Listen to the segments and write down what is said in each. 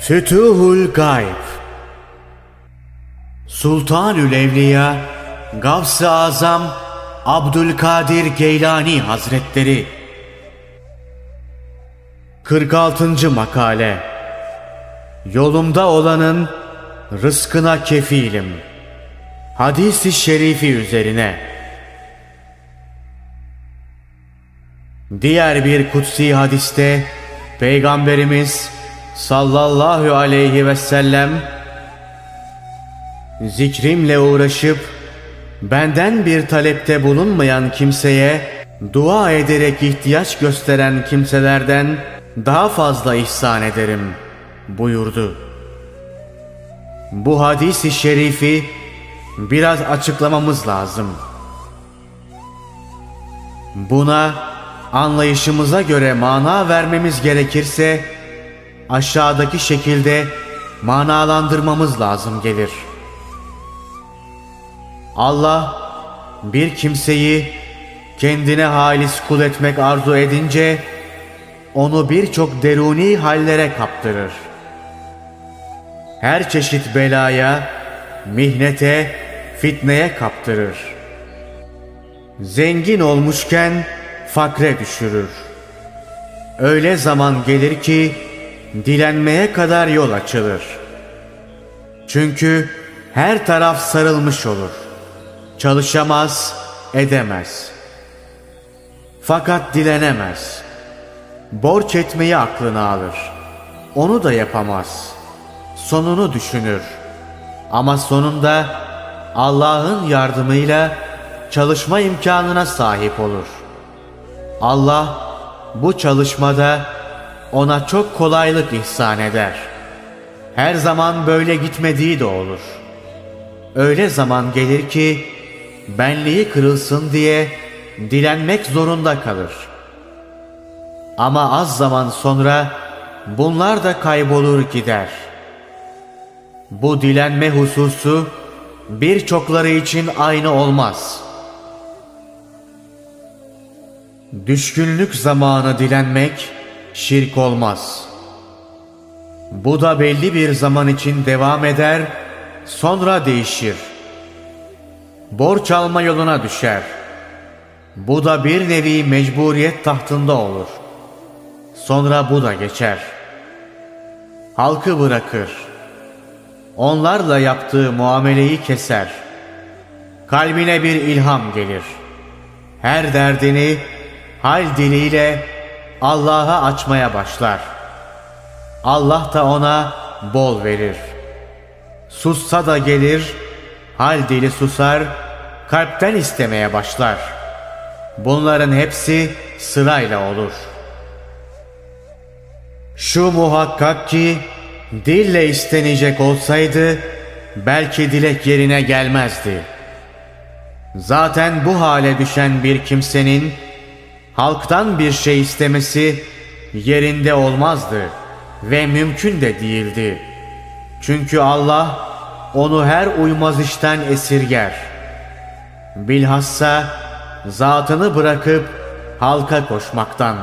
Fütuhul Gayb Sultanül Evliya Gavs-ı Azam Abdülkadir Geylani Hazretleri 46. Makale Yolumda olanın rızkına kefilim. Hadis-i şerifi üzerine Diğer bir kutsi hadiste Peygamberimiz sallallahu aleyhi ve sellem zikrimle uğraşıp benden bir talepte bulunmayan kimseye dua ederek ihtiyaç gösteren kimselerden daha fazla ihsan ederim buyurdu. Bu hadisi şerifi biraz açıklamamız lazım. Buna anlayışımıza göre mana vermemiz gerekirse aşağıdaki şekilde manalandırmamız lazım gelir. Allah bir kimseyi kendine halis kul etmek arzu edince onu birçok deruni hallere kaptırır. Her çeşit belaya, mihnete, fitneye kaptırır. Zengin olmuşken fakre düşürür. Öyle zaman gelir ki dilenmeye kadar yol açılır. Çünkü her taraf sarılmış olur. Çalışamaz, edemez. Fakat dilenemez. Borç etmeyi aklına alır. Onu da yapamaz. Sonunu düşünür. Ama sonunda Allah'ın yardımıyla çalışma imkanına sahip olur. Allah bu çalışmada ona çok kolaylık ihsan eder. Her zaman böyle gitmediği de olur. Öyle zaman gelir ki benliği kırılsın diye dilenmek zorunda kalır. Ama az zaman sonra bunlar da kaybolur gider. Bu dilenme hususu birçokları için aynı olmaz. Düşkünlük zamanı dilenmek şirk olmaz. Bu da belli bir zaman için devam eder, sonra değişir. Borç alma yoluna düşer. Bu da bir nevi mecburiyet tahtında olur. Sonra bu da geçer. Halkı bırakır. Onlarla yaptığı muameleyi keser. Kalbine bir ilham gelir. Her derdini hal diliyle Allah'a açmaya başlar. Allah da ona bol verir. Sussa da gelir, hal dili susar, kalpten istemeye başlar. Bunların hepsi sırayla olur. Şu muhakkak ki dille istenecek olsaydı belki dilek yerine gelmezdi. Zaten bu hale düşen bir kimsenin halktan bir şey istemesi yerinde olmazdı ve mümkün de değildi. Çünkü Allah onu her uymaz işten esirger. Bilhassa zatını bırakıp halka koşmaktan.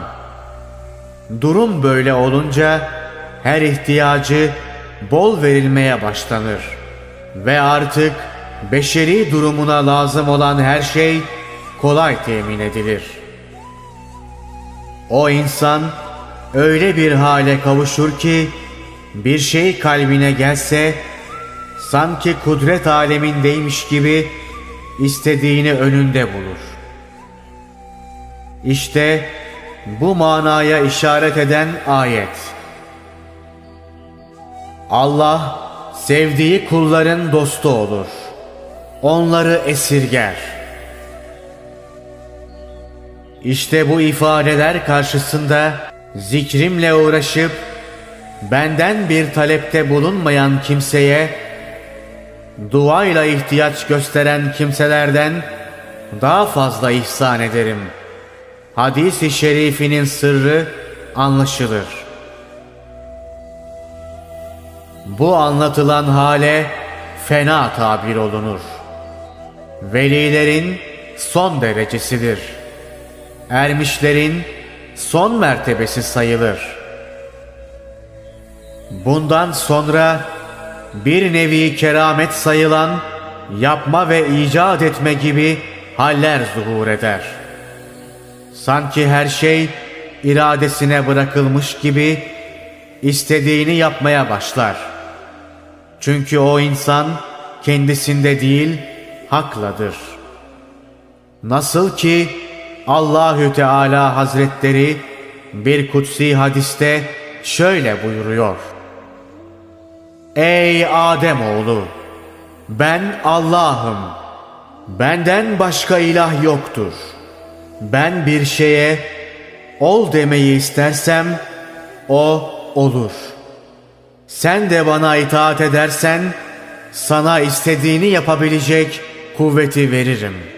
Durum böyle olunca her ihtiyacı bol verilmeye başlanır ve artık beşeri durumuna lazım olan her şey kolay temin edilir.'' O insan öyle bir hale kavuşur ki bir şey kalbine gelse sanki kudret alemindeymiş gibi istediğini önünde bulur. İşte bu manaya işaret eden ayet. Allah sevdiği kulların dostu olur. Onları esirger.'' İşte bu ifadeler karşısında zikrimle uğraşıp benden bir talepte bulunmayan kimseye duayla ihtiyaç gösteren kimselerden daha fazla ihsan ederim. Hadis-i şerifinin sırrı anlaşılır. Bu anlatılan hale fena tabir olunur. Velilerin son derecesidir.'' Ermişlerin son mertebesi sayılır. Bundan sonra bir nevi keramet sayılan yapma ve icat etme gibi haller zuhur eder. Sanki her şey iradesine bırakılmış gibi istediğini yapmaya başlar. Çünkü o insan kendisinde değil hakladır. Nasıl ki Allahü Teala Hazretleri bir kutsi hadiste şöyle buyuruyor. Ey Adem oğlu, ben Allah'ım. Benden başka ilah yoktur. Ben bir şeye ol demeyi istersem o olur. Sen de bana itaat edersen sana istediğini yapabilecek kuvveti veririm.''